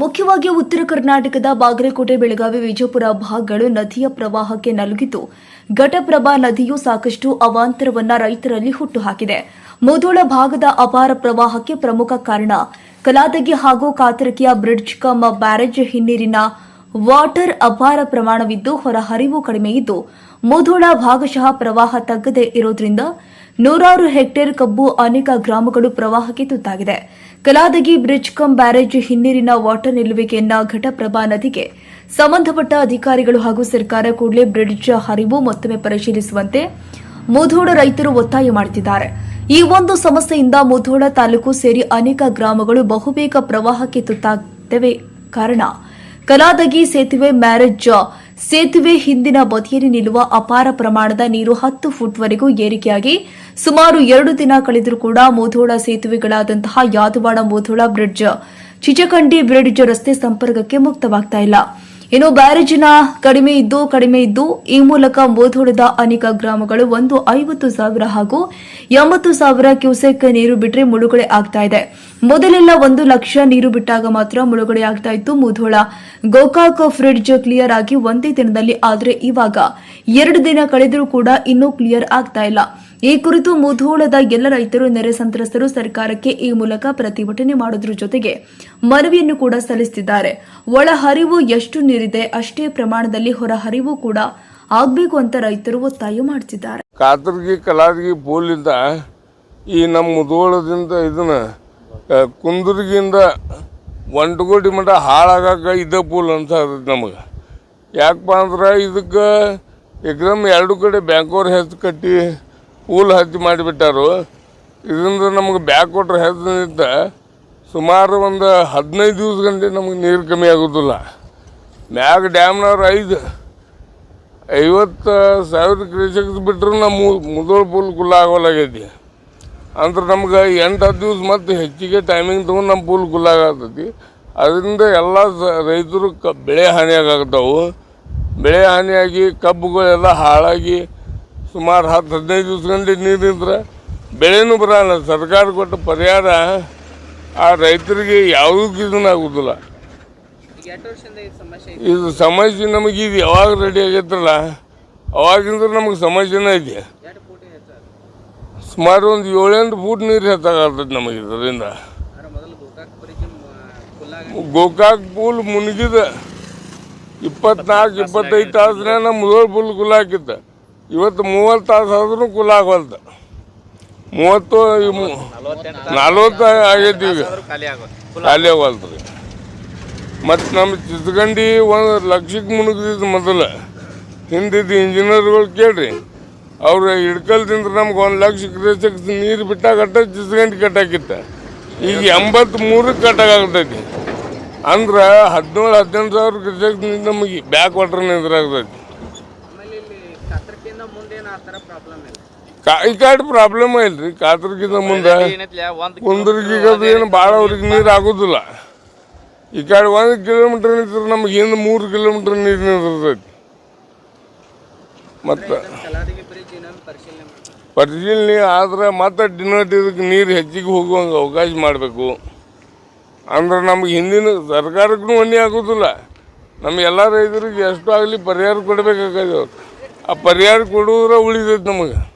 ಮುಖ್ಯವಾಗಿ ಉತ್ತರ ಕರ್ನಾಟಕದ ಬಾಗಲಕೋಟೆ ಬೆಳಗಾವಿ ವಿಜಯಪುರ ಭಾಗಗಳು ನದಿಯ ಪ್ರವಾಹಕ್ಕೆ ನಲುಗಿದ್ದು, ಘಟಪ್ರಭಾ ನದಿಯು ಸಾಕಷ್ಟು ಅವಾಂತರವನ್ನ ರೈತರಲ್ಲಿ ಹುಟ್ಟುಹಾಕಿದೆ. ಮುಧೋಳ ಭಾಗದ ಅಪಾರ ಪ್ರವಾಹಕ್ಕೆ ಪ್ರಮುಖ ಕಾರಣ ಕಲಾದಗಿ ಹಾಗೂ ಕಾತರಕಿಯ ಬ್ರಿಡ್ಜ್ ಕಮ್ ಬ್ಯಾರೇಜ್ ಹಿನ್ನೀರಿನ ವಾಟರ್ ಅಪಾರ ಪ್ರಮಾಣವಿದ್ದು, ಹೊರಹರಿವು ಕಡಿಮೆ ಇದ್ದು, ಮುಧೋಳ ಭಾಗಶಃ ಪ್ರವಾಹ ತಗ್ಗದೆ ಇರೋದ್ರಿಂದ ನೂರಾರು ಹೆಕ್ಟೇರ್ ಕಬ್ಬು ಅನೇಕ ಗ್ರಾಮಗಳು ಪ್ರವಾಹಕ್ಕೆ ತುತ್ತಾಗಿದೆ. ಕಲಾದಗಿ ಬ್ರಿಡ್ಜ್ ಕಮ್ ಬ್ಯಾರೇಜ್ ಹಿನ್ನೀರಿನ ವಾಟರ್ ನಿಲ್ಲುವಿಕೆಯನ್ನ ಘಟಪ್ರಭಾ ನದಿಗೆ ಸಂಬಂಧಪಟ್ಟ ಅಧಿಕಾರಿಗಳು ಹಾಗೂ ಸರ್ಕಾರ ಕೂಡಲೇ ಬ್ರಿಡ್ಜ್ ಹರಿವು ಮತ್ತೊಮ್ಮೆ ಪರಿಶೀಲಿಸುವಂತೆ ಮುಧೋಳ ರೈತರು ಒತ್ತಾಯ ಮಾಡುತ್ತಿದ್ದಾರೆ ಈ ಒಂದು ಸಮಸ್ಯೆಯಿಂದ ಮುಧೋಳ ತಾಲೂಕು ಸೇರಿ ಅನೇಕ ಗ್ರಾಮಗಳು ಬಹುಬೇಗ ಪ್ರವಾಹಕ್ಕೆ ತುತ್ತಾಗುತ್ತವೆ ಕಾರಣ, ಕಲಾದಗಿ ಸೇತುವೆ ಮ್ಯಾರೇಜ್ ಸೇತುವೆ ಹಿಂದಿನ ಬದಿಯಲ್ಲಿ ನಿಲ್ಲುವ ಅಪಾರ ಪ್ರಮಾಣದ ನೀರು ಹತ್ತು ಫುಟ್ವರೆಗೂ ಏರಿಕೆಯಾಗಿ ಸುಮಾರು ಎರಡು ದಿನ ಕಳೆದರೂ ಕೂಡ ಮೋಧೋಳ ಸೇತುವೆಗಳಾದಂತಹ ಯಾದವಾಡ ಮೋಧೋಳ ಬ್ರಿಡ್ಜ್, ಚಿಚಕಂಡಿ ಬ್ರಿಡ್ಜ್ ರಸ್ತೆ ಸಂಪರ್ಕಕ್ಕೆ ಮುಕ್ತವಾಗ್ತಾ ಇಲ್ಲ. ಇನ್ನು ಬ್ಯಾರೇಜಿನ ಕಡಿಮೆ ಇದ್ದು ಕಡಿಮೆ ಇದ್ದು ಈ ಮೂಲಕ ಮೋಧೋಳದ ಅನೇಕ ಗ್ರಾಮಗಳು ಒಂದು ಐವತ್ತು ಸಾವಿರ ಹಾಗೂ ಎಂಬತ್ತು ಸಾವಿರ ಕ್ಯೂಸೆಕ್ ನೀರು ಬಿಟ್ಟರೆ ಮುಳುಗಡೆ ಆಗ್ತಾ ಇದೆ. ಮೊದಲೆಲ್ಲ ಒಂದು ಲಕ್ಷ ನೀರು ಬಿಟ್ಟಾಗ ಮಾತ್ರ ಮುಳುಗಡೆ ಆಗ್ತಾ ಇತ್ತು ಮುಧೋಳ ಗೋಕಾಕ್ ಫ್ರಿಡ್ಜ್ ಕ್ಲಿಯರ್ ಆಗಿ ಒಂದೇ ದಿನದಲ್ಲಿ ಆದರೆ ಇವಾಗ ಎರಡು ದಿನ ಕಳೆದರೂ ಕೂಡ ಇನ್ನೂ ಕ್ಲಿಯರ್ ಆಗ್ತಾ ಇಲ್ಲ. ಈ ಕುರಿತು ಮುಧೋಳದ ಎಲ್ಲ ರೈತರು, ನೆರೆ ಸಂತ್ರಸ್ತರು ಸರ್ಕಾರಕ್ಕೆ ಈ ಮೂಲಕ ಪ್ರತಿಭಟನೆ ಮಾಡೋದ್ರ ಜೊತೆಗೆ ಮನವಿಯನ್ನು ಕೂಡ ಸಲ್ಲಿಸುತ್ತಿದ್ದಾರೆ ಒಳಹರಿವು ಎಷ್ಟು ನೀರಿದೆ, ಅಷ್ಟೇ ಪ್ರಮಾಣದಲ್ಲಿ ಹೊರ ಹರಿವು ಕೂಡ ಆಗಬೇಕು ಅಂತ ರೈತರು ಒತ್ತಾಯ ಮಾಡ್ತಿದ್ದಾರೆ. ಕಾತರ್ಗಿ ಕಲಾದಗಿ ಪೋಲಿಂದ ಈ ನಮ್ಮ ಮುಧೋಳದಿಂದ ಇದನ್ನ ಕುಂದುರ್ಗಿಯಿಂದ ಒಂಟಗೋಡಿ ಮಠ ಹಾಳಾಗಾಕ ಇದ್ದ ಪೂಲ್ ಅಂತ ನಮಗೆ. ಯಾಕಪ್ಪ ಅಂದ್ರೆ ಇದಕ್ಕೆ ಎಕ್ಸಾಮ್ ಎರಡು ಕಡೆ ಬ್ಯಾಂಕವ್ರ ಹೆಸರು ಕಟ್ಟಿ ಪೂಲ್ ಹಚ್ಚಿ ಮಾಡಿಬಿಟ್ಟಾರು. ಇದರಿಂದ ನಮಗೆ ಬ್ಯಾಕ್ ಕೊಟ್ಟರೆ ಹೆಸರಿನಿಂದ ಸುಮಾರು ಒಂದು ಹದಿನೈದು ದಿವಸ ಗಂಟೆ ನಮಗೆ ನೀರು ಕಮ್ಮಿ ಆಗೋದಿಲ್ಲ. ಮ್ಯಾಗ ಡ್ಯಾಮ್ನವ್ರು ಐದು. ಐವತ್ತು ಸಾವಿರ ಕ್ರೇಸಕ್ಸ್ ಬಿಟ್ಟರು ನಮ್ಮ ಮುದೋಳ ಪೂಲ್ ಕುಲ್ಲ ಆಗೋಲಾಗೈತಿ. ಅಂದ್ರೆ ನಮ್ಗೆ ಎಂಟು, ಹತ್ತು ದಿವ್ಸ ಮತ್ತೆ ಹೆಚ್ಚಿಗೆ ಟೈಮಿಂಗ್ ತೊಗೊಂಡು ನಮ್ಮ ಪೂಲ್ ಕುಲ್ಲ ಆಗತೈತಿ ಅದರಿಂದ ಎಲ್ಲ ರೈತರು ಕ, ಬೆಳೆ ಹಾನಿಯಾಗತ್ತವು ಬೆಳೆ ಹಾನಿಯಾಗಿ ಕಬ್ಬುಗಳೆಲ್ಲ ಹಾಳಾಗಿ ಸುಮಾರು ಹತ್ತು ಹದಿನೈದು ದಿವ್ಸ ಗಂಟೆ ನೀರಿದ್ರೆ ಬೆಳೆನೂ ಬರಲ್ಲ. ಸರ್ಕಾರ ಕೊಟ್ಟ ಪರಿಹಾರ ಆ ರೈತರಿಗೆ ಯಾವುದಕ್ಕೆ ಇದನ್ನ ಆಗೋದಿಲ್ಲ. ಈಗ ವರ್ಷದಿಂದ ಈ ಸಮಸ್ಯೆ ಇದು. ಸಮಸ್ಯೆ ನಮಗೆ ಇದು ಯಾವಾಗ ರೆಡಿ ಆಗೈತಲ್ಲ ಅವಾಗಿಂದ ನಮಗೆ ಸಮಸ್ಯೆನೇ ಐತಿ ಇದೆ ಸುಮಾರು ಒಂದು ಏಳೆಂಟು ಫೂಟ್ ನೀರು ಹೆಚ್ಚಾಗತ್ತೈತಿ ನಮಗೆ ಇದರಿಂದ. ಗೋಕಾಕ್ ಪೂಲ್ ಮುನಿಗಿದ ಇಪ್ಪತ್ನಾಲ್ಕು ಇಪ್ಪತ್ತೈದು ತಾಸಿನ ಮುದೋಳ್ ಪೂಲ್ ಕುಲ್ಲ ಹಾಕಿತ್ತ. ಇವತ್ತು ಮೂವತ್ತು ತಾಸು ಆದ್ರೂ ಕುಲ ಆಗವಲ್ತ ಮೂವತ್ತು ನಲ್ವತ್ತು ಆಗೈತಿ ಈಗ. ಖಾಲಿ ಆಗೋದು ರೀ ಮತ್ತು ನಮ್ಮ ಚಿತ್ರಗಂಡಿ ಒಂದು ಲಕ್ಷಕ್ಕೆ ಮುಳುಗಿದ್ದು ಮೊದಲು. ಹಿಂದಿದ್ದು ಇಂಜಿನಿಯರ್ಗಳು ಕೇಳ್ರಿ. ಅವ್ರು ಹಿಡ್ಕಲ್ದಿಂದ ನಮ್ಗೆ ಒಂದು ಲಕ್ಷ ಕ್ರೇಸಕ್ ನೀರು ಬಿಟ್ಟಾಗ ಅಟ್ಟ ಚಿತ್ರಗಂಡಿ ಕಟ್ಟಾಕಿತ್ತ. ಈಗ ಎಂಬತ್ತ್ಮೂರಕ್ಕೆ ಕಟ್ಟಾಗತೈತಿ ಅಂದ್ರೆ ಹದಿನೇಳು, ಹದಿನೆಂಟು ಸಾವಿರ ಕ್ರೇಸಕ್ ನಮಗೆ ಬ್ಯಾಕ್ ವಾಟರ್ ನಿಂದ್ರಾಗ್ತೈತಿ. ಕಾತರ್ಕಿಂದ ಮುಂದೆ ಏನು ಆ ಥರ ಪ್ರಾಬ್ಲಮ್ ಇಲ್ಲ. ಕಾ ಈ ಕಾಡು ಪ್ರಾಬ್ಲಮ್ ಇಲ್ರಿ. ಕಾತರ್ಗಿಂತ ಮುಂದೆ ಕುಂದ್ರಿಗೆ ಅದು ಏನು ಭಾಳ ಅವ್ರಿಗೆ ನೀರು ಆಗೋದಿಲ್ಲ. ಈ ಕಡೆ ಒಂದು ಕಿಲೋಮೀಟ್ರ್ ನಿಂತ್ರೆ ನಮ್ಗೆ ಹಿಂದೆ ಮೂರು ಕಿಲೋಮೀಟ್ರ್ ನೀರು ನಿಂತಿರ್ತೈತಿ ಮತ್ತು ಪರಿಶೀಲನೆ ಆದ್ರೆ ಮತ್ತೆ ಡಿನಟ್ ಇದಕ್ಕೆ ನೀರು ಹೆಚ್ಚಿಗೆ ಹೋಗುವಂಗೆ ಅವಕಾಶ ಮಾಡಬೇಕು. ಅಂದ್ರೆ ನಮ್ಗೆ ಹಿಂದಿನ ಸರ್ಕಾರಕ್ಕೂ ಹೊನ್ನೆ ಆಗೋದಿಲ್ಲ. ನಮ್ಮ ಎಲ್ಲ ರೈತರಿಗೆ ಎಷ್ಟು ಆಗಲಿ ಪರಿಹಾರ ಕೊಡಬೇಕಾಗಿದೆ ಅವ್ರು. ಆ ಪರಿಹಾರ ಕೊಡುವುದ್ರ ಉಳಿತೈತೆ ನಮಗೆ.